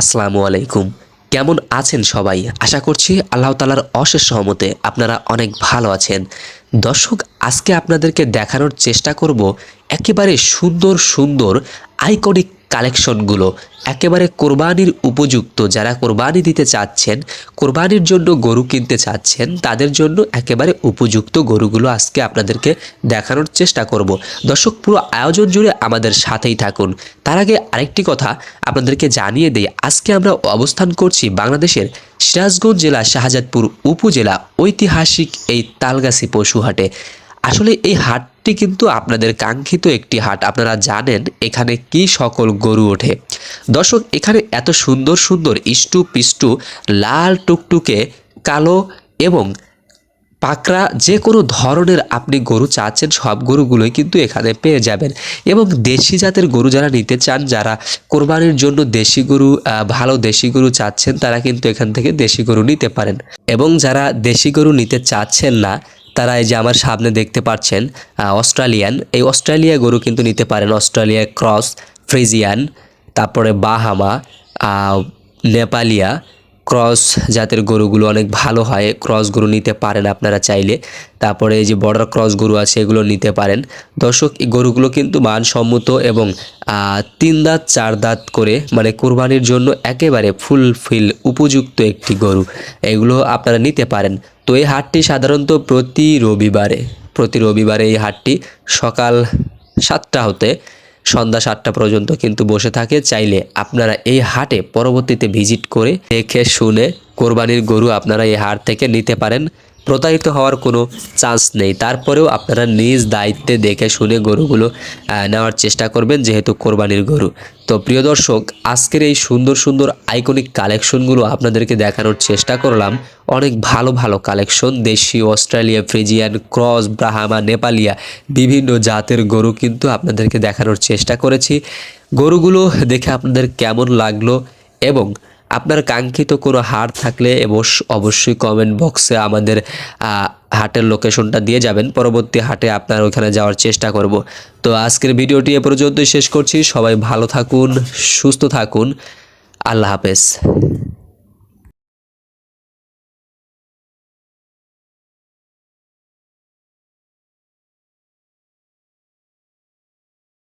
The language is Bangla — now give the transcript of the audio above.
আসসালামু আলাইকুম। কেমন আছেন সবাই? আশা করছি আল্লাহ তালার অশেষ সহমতে আপনারা অনেক ভালো আছেন। দর্শক, আজকে আপনাদেরকে দেখানোর চেষ্টা করব একেবারে সুন্দর সুন্দর আইকনিক কালেকশনগুলো একেবারে কোরবানির উপযুক্ত যারা কোরবানি দিতে চাচ্ছেন, কোরবানির জন্য গরু কিনতে চাচ্ছেন, তাদের জন্য একেবারে উপযুক্ত গরুগুলো আজকে আপনাদেরকে দেখানোর চেষ্টা করব। দর্শক, পুরো আয়োজন জুড়ে আমাদের সাথেই থাকুন। তার আগে আরেকটি কথা আপনাদেরকে জানিয়ে দেই, আজকে আমরা অবস্থান করছি বাংলাদেশের সিরাজগঞ্জ জেলা, শাহজাদপুর উপজেলা ঐতিহাসিক এই তালগাছি পশুহাটে। আসলে এই হাটটি কিন্তু আপনাদের কাঙ্ক্ষিত একটি হাট। আপনারা জানেন এখানে কি সকল গরু ওঠে। দর্শক, এখানে এত সুন্দর সুন্দর ইষ্টু পিষ্টু লাল টুকটুকে, কালো এবং পাকড়া যে কোনো ধরনের আপনি গরু চাচ্ছেন, সব গরুগুলোই কিন্তু এখানে পেয়ে যাবেন। এবং দেশি জাতের গরু যারা নিতে চান, যারা কোরবানির জন্য দেশি গরু ভালো দেশি গরু চাচ্ছেন, তারা কিন্তু এখান থেকে দেশি গরু নিতে পারেন। এবং যারা দেশি গরু নিতে চাচ্ছেন না তারা এই যে আমার সামনে দেখতে পাচ্ছেন অস্ট্রেলিয়ান। এই অস্ট্রেলিয়া গরু কিন্তু নিতে পারেন, অস্ট্রেলিয়া ক্রস, ফ্রিজিয়ান, তারপরে বাহামা নেপালিয়া ক্রস জাতের গরুগুলো অনেক ভালো হয়, ক্রস গরু নিতে পারেন আপনারা চাইলে। তারপরে এই যে বর্ডার ক্রস গরু আছে, এগুলো নিতে পারেন। দর্শক, এই গরুগুলো কিন্তু মানসম্মত এবং তিন দাঁত, চার দাঁত করে মানে কোরবানির জন্য একেবারে ফুলফিল উপযুক্ত একটি গরু। এগুলো আপনারা নিতে পারেন। তো এই হাটটি সাধারণত প্রতি রবিবারে প্রতি রবিবারে এই হাটটি সকাল সাতটা হতে সন্ধ্যা সাতটা পর্যন্ত কিন্তু বসে থাকে। চাইলে আপনারা এই হাটে পরবর্তীতে ভিজিট করে দেখে শুনে কোরবানির গরু আপনারা এই হাট থেকে নিতে পারেন। প্রতারিত হওয়ার কোনো চান্স নেই। তারপরেও আপনারা নিজ দায়িত্বে দেখে শুনে গরুগুলো নেওয়ার চেষ্টা করবেন যেহেতু কোরবানির গরু। তো প্রিয় দর্শক, আজকের এই সুন্দর সুন্দর আইকনিক কালেকশনগুলো আপনাদেরকে দেখানোর চেষ্টা করলাম। অনেক ভালো ভালো কালেকশন। দেশি, অস্ট্রেলিয়া, ফ্রিজিয়ান, ক্রস, ব্রাহামা, নেপালিয়া, বিভিন্ন জাতের গরু কিন্তু আপনাদেরকে দেখানোর চেষ্টা করেছি। গরুগুলো দেখে আপনাদের কেমন লাগল এবং আপনার কাঙ্ক্ষিত কোনো হার থাকলে অবশ্য অবশ্যই কমেন্ট বক্সে আমাদের হাটের লোকেশনটা দিয়ে যাবেন। পরবর্তী হাটে আপনার ওখানে যাওয়ার চেষ্টা করব। তো আজকের ভিডিওটি এ পর্যন্তই শেষ করছি। সবাই ভালো থাকুন, সুস্থ থাকুন। আল্লাহ হাফেজ।